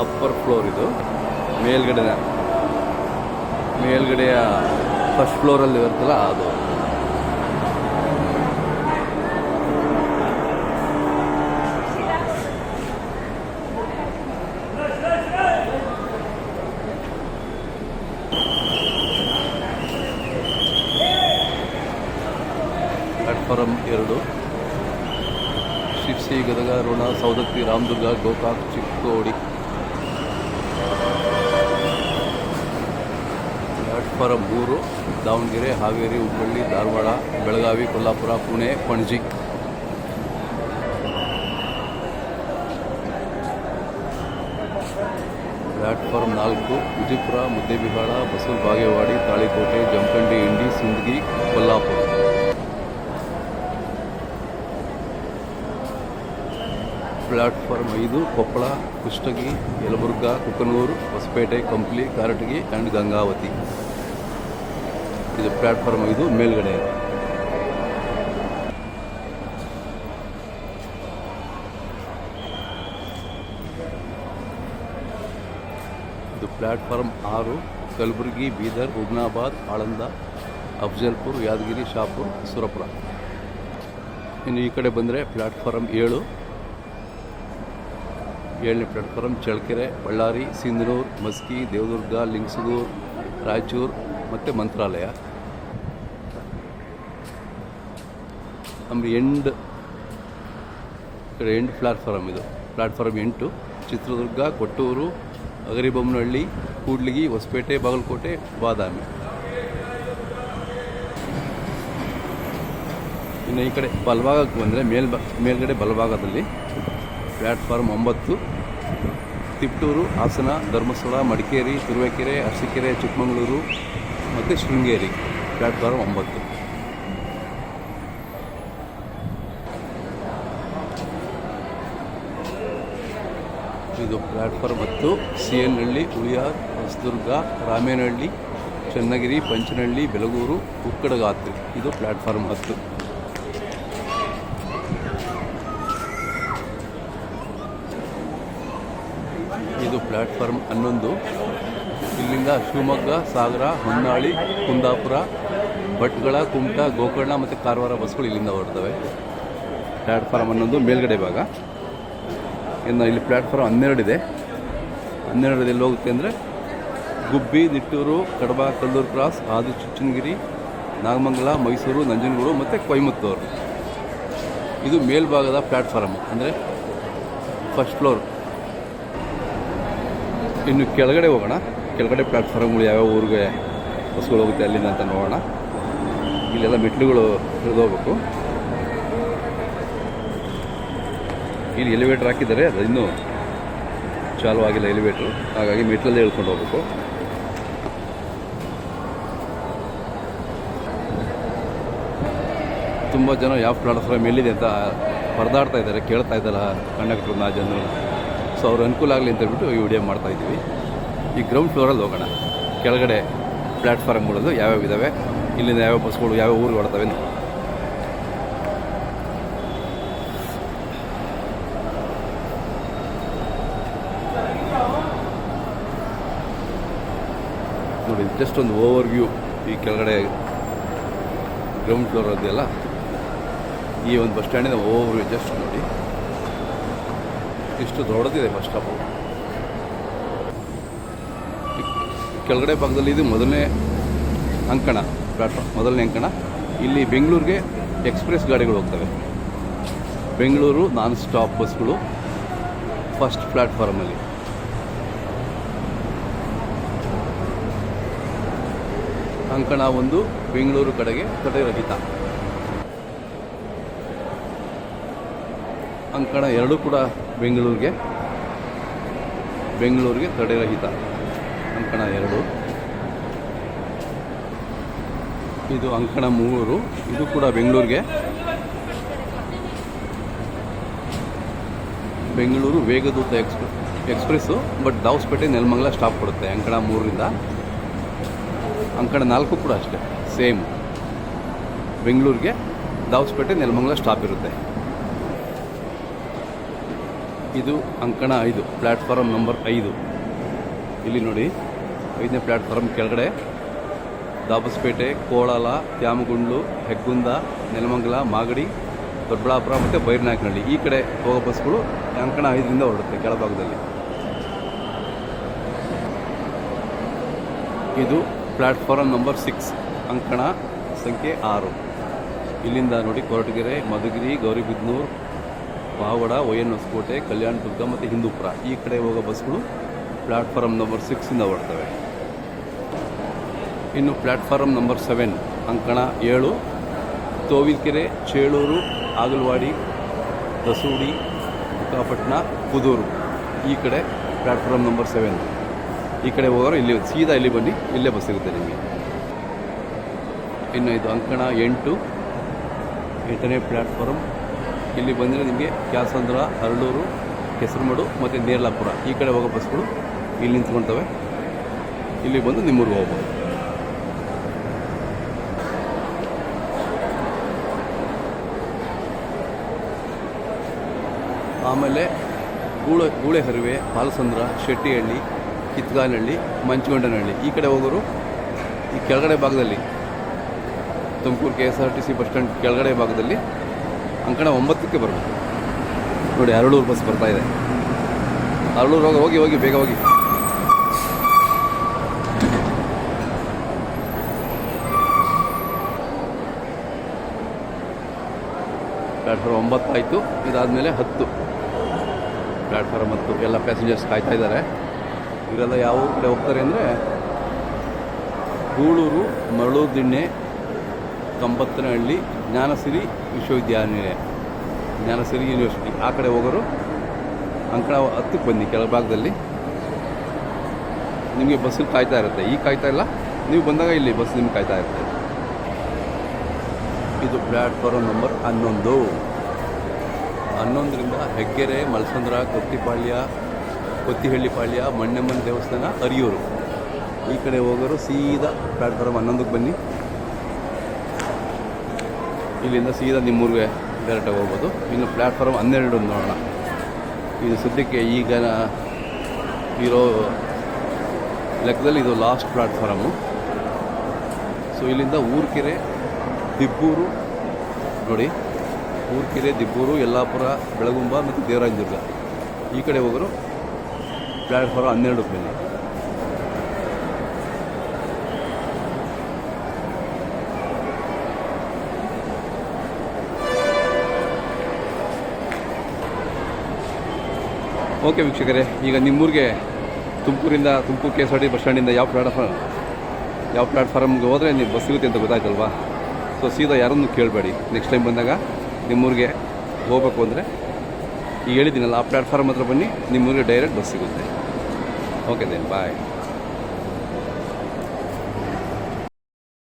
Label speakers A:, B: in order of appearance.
A: Upper floor ಇದು. ಮೇಲ್ಗಡೆ, ಮೇಲ್ಗಡೆಯ first ಫ್ಲೋರಲ್ಲಿ ಇರುತ್ತಲ್ಲ ಅದು. ಪ್ಲಾಟ್ಫಾರಂ ಎರಡು. ಶಿರ್ಸಿ ಗದಗ ಋಣ ಸೌದತ್ತಿ, ರಾಮದುರ್ಗ, ಗೋಕಾಕ್, ಚಿಕ್ಕೋಡಿ. ಪ್ಲಾಟ್ಫಾರಂ ಮೂರು ದಾವಣಗೆರೆ, ಹಾವೇರಿ, ಹುಬ್ಬಳ್ಳಿ, ಧಾರವಾಡ, ಬೆಳಗಾವಿ, ಕೊಲ್ಲಾಪುರ, ಪುಣೆ, ಪಣಜಿ. ಪ್ಲಾಟ್ಫಾರ್ಮ್ ನಾಲ್ಕು ವಿಜಯಪುರ ಮುದ್ದೇಬಿಹಾಳ ಬಸವ ಬಾಗೇವಾಡಿ, ತಾಳಿಕೋಟೆ, ಜಮಖಂಡಿ, ಇಂಡಿ, ಸಿಂದಗಿ, ಕೊಲ್ಲಾಪುರ. ಪ್ಲಾಟ್ಫಾರ್ಮ್ ಐದು, ಕೊಪ್ಪಳ, ಕುಷ್ಟಗಿ, ಯಲಬುರ್ಗಾ, ಕುಕನೂರು, ಹೊಸಪೇಟೆ, ಕಂಪ್ಲಿ, ಕಾರಟಗಿ ಆ್ಯಂಡ್ ಗಂಗಾವತಿ ಇದು ಪ್ಲಾಟ್ಫಾರ್ಮ್ ಇದು ಮೇಲ್ಗಡೆ. ಇದು ಪ್ಲಾಟ್ಫಾರ್ಮ್ ಆರು, ಕಲಬುರಗಿ, ಬೀದರ್ ಹುಮ್ನಾಬಾದ್ ಆಳಂದ, ಅಫ್ಜಲ್ಪುರ್, ಯಾದಗಿರಿ, ಶಾಪುರ್, ಸುರಪುರ. ಇನ್ನು ಈ ಕಡೆ ಬಂದರೆ ಪ್ಲಾಟ್ಫಾರ್ಮ್ ಏಳು. ಏಳನೇ ಪ್ಲಾಟ್ಫಾರ್ಮ್ ಚಳ್ಳಕೆರೆ, ಬಳ್ಳಾರಿ, ಸಿಂಧನೂರು, ಮಸ್ಕಿ, ದೇವದುರ್ಗ, ಲಿಂಗಸೂರು, ರಾಯಚೂರು ಮತ್ತು ಮಂತ್ರಾಲಯ. ಆಮೇಲೆ ಎಂಡ್, ಕಡೆ ಎಂಡ್ ಪ್ಲಾಟ್ಫಾರಮ್ ಇದು. ಪ್ಲಾಟ್ಫಾರಮ್ ಎಂಟು, ಚಿತ್ರದುರ್ಗ, ಕೊಟ್ಟೂರು ಅಗರಿಬೊಮ್ಮನಹಳ್ಳಿ ಕೂಡ್ಲಿಗಿ, ಹೊಸಪೇಟೆ, ಬಾಗಲಕೋಟೆ, ಬಾದಾಮಿ. ಇನ್ನು ಈ ಕಡೆ ಬಲಭಾಗಕ್ಕೆ ಬಂದರೆ ಮೇಲ್ ಮೇಲ್ಗಡೆ ಬಲಭಾಗದಲ್ಲಿ ಪ್ಲಾಟ್ಫಾರ್ಮ್ ಒಂಬತ್ತು, ತಿಪ್ಟೂರು, ಹಾಸನ, ಧರ್ಮಸ್ಥಳ, ಮಡಿಕೇರಿ, ತುರುವೇಕೆರೆ, ಅರಸೀಕೆರೆ, ಚಿಕ್ಕಮಗಳೂರು ಮತ್ತು ಶೃಂಗೇರಿ. ಪ್ಲಾಟ್ಫಾರ್ಮ್ ಒಂಬತ್ತು. ಇದು ಪ್ಲಾಟ್ಫಾರ್ಮ್ ಹತ್ತು ಸಿ ಎನ್ ಹಳ್ಳಿ ಉಳಿಯಾರ್ ಹೊಸದುರ್ಗ, ರಾಮೇನಹಳ್ಳಿ, ಚನ್ನಗಿರಿ, ಪಂಚನಹಳ್ಳಿ, ಬೆಲಗೂರು, ಉಕ್ಕಡಗಾತ್ರಿ. ಇದು ಪ್ಲಾಟ್ಫಾರ್ಮ್ ಹತ್ತು. ಇದು ಪ್ಲ್ಯಾಟ್ಫಾರ್ಮ್ ಹನ್ನೊಂದು. ಇಲ್ಲಿಂದ ಶಿವಮೊಗ್ಗ, ಸಾಗರ, ಹೊನ್ನಾಳಿ, ಕುಂದಾಪುರ ಭಟ್ಗಳ ಕುಮಟಾ, ಗೋಕರ್ಣ ಮತ್ತು ಕಾರವಾರ ಬಸ್ಗಳು ಇಲ್ಲಿಂದ ಹೊರಡ್ತವೆ. ಪ್ಲಾಟ್ಫಾರ್ಮ್ ಹನ್ನೊಂದು, ಮೇಲ್ಗಡೆ ಭಾಗ. ಇನ್ನು ಇಲ್ಲಿ ಪ್ಲ್ಯಾಟ್ಫಾರ್ಮ್ ಹನ್ನೆರಡಿದೆ. ಹನ್ನೆರಡರಲ್ಲಿ ಹೋಗುತ್ತೆ ಅಂದರೆ ಗುಬ್ಬಿ, ನಿಟ್ಟೂರು, ಕಡಬ, ಕಲ್ಲೂರು ಕ್ರಾಸ್ ಆದಿ ಚುಚ್ಚನಗಿರಿ, ನಾಗಮಂಗಲ, ಮೈಸೂರು, ನಂಜನಗೂಡು ಮತ್ತು ಕೊಯಮತ್ತೂರು. ಇದು ಮೇಲ್ಭಾಗದ ಪ್ಲ್ಯಾಟ್ಫಾರ್ಮ್ ಅಂದರೆ ಫಸ್ಟ್ ಫ್ಲೋರ್ ಇನ್ನು ಕೆಳಗಡೆ ಹೋಗೋಣ. ಕೆಳಗಡೆ ಪ್ಲ್ಯಾಟ್ಫಾರ್ಮ್ಗಳು ಯಾವ್ಯಾವ ಊರಿಗೆ ಬಸ್ಗಳು ಹೋಗುತ್ತೆ ಅಲ್ಲಿಂದ ಅಂತ ನೋಡೋಣ. ಇಲ್ಲೆಲ್ಲ ಮೆಟ್ಲುಗಳು ಇಳಿದು ಹೋಗ್ಬೇಕು ಇಲ್ಲಿ ಎಲಿವೇಟರ್ ಹಾಕಿದ್ದಾರೆ, ಅದು ಇನ್ನೂ ಚಾಲು ಆಗಿಲ್ಲ ಎಲಿವೇಟರ್ ಹಾಗಾಗಿ ಮೆಟ್ಲಲ್ಲೇ ಇಳ್ಕೊಂಡು ಹೋಗ್ಬೇಕು. ತುಂಬ ಜನ ಯಾವ ಪ್ಲಾಟ್ಫಾರ್ಮ್ ಎಲ್ಲಿದೆ ಅಂತ ಪರದಾಡ್ತಾ ಇದ್ದಾರೆ, ಕೇಳ್ತಾ ಇದ್ದಲ್ಲ ನಾ ಜನರು ಸೊ ಅವ್ರ ಅನುಕೂಲ ಆಗಲಿ ಅಂತ ಹೇಳ್ಬಿಟ್ಟು ಈ ವಿಡಿಯೋ ಮಾಡ್ತಾ ಇದ್ದೀವಿ. ಈ ಗ್ರೌಂಡ್ ಫ್ಲೋರಲ್ಲಿ ಹೋಗೋಣ. ಕೆಳಗಡೆ ಪ್ಲ್ಯಾಟ್ಫಾರ್ಮ್ಗಳದ್ದು ಯಾವ್ಯಾವ ಇದ್ದಾವೆ ಇಲ್ಲಿಂದ ಯಾವ್ಯಾವ ಬಸ್ಗಳು, ಯಾವ್ಯಾವ ಊರಿಗೆ ಹೊಡ್ತವೆ ಜಸ್ಟ್ ಒಂದು ಓವರ್ ವ್ಯೂ ಈ ಕೆಳಗಡೆ ಗ್ರೌಂಡ್ ಫ್ಲೋರ್ ಅದೆಲ್ಲ ಈ ಒಂದು ಬಸ್ ಸ್ಟ್ಯಾಂಡಿನ ಓವರ್ ವ್ಯೂ ಜಸ್ಟ್ ನೋಡಿ. ಇಷ್ಟು ದೊಡ್ಡದಿದೆ ಬಸ್ ಸ್ಟಾಪು ಕೆಳಗಡೆ ಭಾಗದಲ್ಲಿ ಇದು ಮೊದಲನೇ ಅಂಕಣ ಪ್ಲಾಟ್ಫಾರ್ಮ್ ಮೊದಲನೇ ಅಂಕಣ. ಇಲ್ಲಿ ಬೆಂಗಳೂರಿಗೆ ಎಕ್ಸ್ಪ್ರೆಸ್ ಗಾಡಿಗಳು ಹೋಗ್ತವೆ. ಬೆಂಗಳೂರು ನಾನ್ ಸ್ಟಾಪ್ ಬಸ್ಗಳು ಫಸ್ಟ್ ಪ್ಲ್ಯಾಟ್ಫಾರ್ಮಲ್ಲಿ ಅಂಕಣ ಒಂದು, ಬೆಂಗಳೂರು ಕಡೆಗೆ ತಡೆರಹಿತ ಅಂಕಣ ಎರಡು ಕೂಡ ಬೆಂಗಳೂರಿಗೆ ಬೆಂಗಳೂರಿಗೆ ತಡೆರಹಿತ. ಅಂಕಣ ಎರಡು. ಇದು ಅಂಕಣ ಮೂರು, ಇದು ಕೂಡ ಬೆಂಗಳೂರಿಗೆ. Bengaluru ವೇಗದೂತ express express, but Dabaspete, Nelamangala stop ಕೊಡುತ್ತೆ ಅಂಕಣ ಮೂರರಿಂದ. ಅಂಕಣ ನಾಲ್ಕು ಕೂಡ ಅಷ್ಟೇ. ಸೇಮ್. ಬೆಂಗಳೂರಿಗೆ ದಾವಸ್ಪೇಟೆ, ನೆಲಮಂಗಲ ಸ್ಟಾಪ್ ಇರುತ್ತೆ. ಇದು ಅಂಕಣ ಐದು ಪ್ಲ್ಯಾಟ್ಫಾರಮ್ ನಂಬರ್ ಐದು. ಇಲ್ಲಿ ನೋಡಿ, ಐದನೇ ಪ್ಲ್ಯಾಟ್ಫಾರಮ್ ಕೆಳಗಡೆ ದಾಬಸ್ಪೇಟೆ ಕೋಳಾಲ ತ್ಯಾಮಗುಂಡ್ಲು, ಹೆಗ್ಗುಂದ, ನೆಲಮಂಗಲ, ಮಾಗಡಿ, ದೊಡ್ಡಬಳ್ಳಾಪುರ ಮತ್ತು ಬೈರ್ನಾಯಕನಹಳ್ಳಿ. ಈ ಕಡೆ ಹೋಗೋ ಬಸ್ಗಳು ಅಂಕಣ ಐದರಿಂದ ಹೊರಡುತ್ತೆ ಕೆಳಭಾಗದಲ್ಲಿ. ಇದು ಪ್ಲ್ಯಾಟ್ಫಾರಮ್ ನಂಬರ್ ಸಿಕ್ಸ್, ಅಂಕಣ ಸಂಖ್ಯೆ ಆರು. ಇಲ್ಲಿಂದ ನೋಡಿ ಕೊರಟಗೆರೆ, ಮಧುಗಿರಿ, ಗೌರಿಬಿದನೂರು, ಪಾವಡ ಹೊಸಕೋಟೆ ಕಲ್ಯಾಣದುರ್ಗ ಮತ್ತು ಹಿಂದೂಪುರ. ಈ ಕಡೆ ಹೋಗೋ ಬಸ್ಗಳು ಪ್ಲ್ಯಾಟ್ಫಾರಮ್ ನಂಬರ್ ಸಿಕ್ಸಿಂದ ಹೊರಡ್ತವೆ. ಇನ್ನು ಪ್ಲ್ಯಾಟ್ಫಾರಮ್ ನಂಬರ್ ಸೆವೆನ್, ಅಂಕಣ ಏಳು, ತೋವಿಲ್ಕೆರೆ, ಚೇಳೂರು, ಆಗಲ್ವಾಡಿ ದಸೂಡಿ ಬುಕ್ಕಾಪಟ್ಟಣ ಕುದೂರು ಈ ಕಡೆ ಪ್ಲ್ಯಾಟ್ಫಾರಮ್ ನಂಬರ್ ಸೆವೆನ್. ಈ ಕಡೆ ಹೋಗೋರು ಇಲ್ಲಿ ಸೀದಾ ಇಲ್ಲಿ ಬನ್ನಿ, ಇಲ್ಲೇ ಬಸ್ ಸಿಗುತ್ತೆ ನಿಮಗೆ. ಇನ್ನು ಇದು ಅಂಕಣ ಎಂಟು, ಎಂಟನೇ ಪ್ಲ್ಯಾಟ್ಫಾರಮ್ ಇಲ್ಲಿ ಬಂದರೆ ನಿಮಗೆ ಕ್ಯಾಸಂದ್ರ, ಹರಳೂರು, ಕೆಸರುಮಡು ಮತ್ತು ನೇರ್ಲಾಪುರ. ಈ ಕಡೆ ಹೋಗೋ ಬಸ್ಗಳು ಇಲ್ಲಿ ನಿಂತ್ಕೊಳ್ತವೆ. ಇಲ್ಲಿ ಬಂದು ನಿಮ್ಮೂರಿಗೆ ಹೋಗ್ಬೋದು. ಆಮೇಲೆ ಗೂಳೆ ಗೂಳೆ ಹರಿವೆ ಬಾಲಸಂದ್ರ ಶೆಟ್ಟಿಹಳ್ಳಿ ಕಿತ್ಗಾನಹಳ್ಳಿ, ಮಂಚಗೊಂಡನಹಳ್ಳಿ. ಈ ಕಡೆ ಹೋಗೋರು ಈ ಕೆಳಗಡೆ ಭಾಗದಲ್ಲಿ, Tumakuru K S R T C bus stand ಕೆಳಗಡೆ ಭಾಗದಲ್ಲಿ ಅಂಕಣ ಒಂಬತ್ತಕ್ಕೆ ಬರಬೇಕು. ನೋಡಿ, ಅರಳೂರು ಬಸ್ ಬರ್ತಾ ಇದೆ. ಅರಳೂರು ಹೋಗಿ ಹೋಗಿ ಹೋಗಿ, ಬೇಗ ಹೋಗಿ. ಪ್ಲ್ಯಾಟ್ಫಾರ್ಮ್ ಒಂಬತ್ತು ಆಯಿತು, ಇದಾದಮೇಲೆ ಹತ್ತು. ಪ್ಲಾಟ್ಫಾರ್ಮ್ ಹತ್ತು. ಎಲ್ಲ ಪ್ಯಾಸೆಂಜರ್ಸ್ ಕಾಯ್ತಾ ಇದ್ದಾರೆ. ಇವರೆಲ್ಲ ಯಾವ ಕಡೆ ಹೋಗ್ತಾರೆ ಅಂದರೆ ಗೂಳೂರು, ಮರಳುದಿಣ್ಣೆ, ಕಂಬತ್ತನಹಳ್ಳಿ, ಜ್ಞಾನಸಿರಿ ವಿಶ್ವವಿದ್ಯಾನಿಲಯ, ಜ್ಞಾನಸಿರಿ ಯೂನಿವರ್ಸಿಟಿ. ಆ ಕಡೆ ಹೋಗೋರು ಅಂಕಣ ಹತ್ತಕ್ಕೆ ಬನ್ನಿ ಕೆಳಭಾಗದಲ್ಲಿ. ನಿಮಗೆ ಬಸ್ಸಿಗೆ ಕಾಯ್ತಾ ಇರುತ್ತೆ. ಈಗ ಕಾಯ್ತಾ ಇಲ್ಲ? ನೀವು ಬಂದಾಗ ಇಲ್ಲಿ ಬಸ್ ನಿಮ್ಗೆ ಕಾಯ್ತಾ ಇರುತ್ತೆ. ಇದು ಪ್ಲ್ಯಾಟ್ಫಾರ್ಮ್ ನಂಬರ್ ಹನ್ನೊಂದು. ಹನ್ನೊಂದರಿಂದ ಹೆಗ್ಗೆರೆ, ಮಲಸಂದ್ರ ಕೊತ್ತಿಪಾಳ್ಯ ಕೊತ್ತಿಹಳ್ಳಿ ಪಾಳ್ಯ, ಮಣ್ಣಮ್ಮನ ದೇವಸ್ಥಾನ, ಅರಿಯೂರು. ಈ ಕಡೆ ಹೋಗೋರು ಸೀದಾ ಪ್ಲಾಟ್ಫಾರ್ಮ್ ಹನ್ನೊಂದಕ್ಕೆ ಬನ್ನಿ. ಇಲ್ಲಿಂದ ಸೀದಾ ನಿಮ್ಮೂರಿಗೆ ಡೈರೆಕ್ಟಾಗಿ ಹೋಗ್ಬೋದು. ಇನ್ನು ಪ್ಲಾಟ್ಫಾರ್ಮ್ ಹನ್ನೆರಡು ನೋಡೋಣ. ಇದು ಸದ್ಯಕ್ಕೆ ಈಗ ಇರೋ ಲೆಕ್ಕದಲ್ಲಿ ಇದು ಲಾಸ್ಟ್ ಪ್ಲ್ಯಾಟ್ಫಾರಮು ಸೊ ಇಲ್ಲಿಂದ ಊರ್ಕೆರೆ, ದಿಬ್ಬೂರು, ನೋಡಿ, ಊರ್ಕೆರೆ, ದಿಬ್ಬೂರು, ಯಲ್ಲಾಪುರ, ಬೆಳಗುಂಬ ಮತ್ತು ದೇವರಾಜದುರ್ಗ. ಈ ಕಡೆ ಹೋಗೋರು ಪ್ಲ್ಯಾಟ್ಫಾರ್ಮ್ ಹನ್ನೆರಡು ರೂಪಾಯಿ ಓಕೆ ವೀಕ್ಷಕರೇ, ಈಗ ನಿಮ್ಮೂರಿಗೆ ತುಮಕೂರಿಂದ Tumakuru K S R T bus ಸ್ಟ್ಯಾಂಡಿಂದ ಯಾವ ಪ್ಲಾಟ್ಫಾರ್ಮ್ ಯಾವ ಪ್ಲಾಟ್ಫಾರ್ಮ್ಗೆ ಹೋದರೆ ನೀವು ಬಸ್ ಸಿಗುತ್ತೆ ಅಂತ ಗೊತ್ತಾಯ್ತಲ್ವಾ? ಸೊ ಸೀದಾ ಯಾರನ್ನು ಕೇಳಬೇಡಿ. ನೆಕ್ಸ್ಟ್ ಟೈಮ್ ಬಂದಾಗ ನಿಮ್ಮೂರಿಗೆ ಹೋಗಬೇಕು ಅಂದರೆ ಈಗ ಹೇಳಿದ್ದೀನಲ್ಲ, ಆ ಪ್ಲಾಟ್ಫಾರ್ಮ್ ಹತ್ರ ಬನ್ನಿ, ನಿಮ್ಮೂರಿಗೆ ಡೈರೆಕ್ಟ್ ಬಸ್ ಸಿಗುತ್ತೆ. 托给你拜。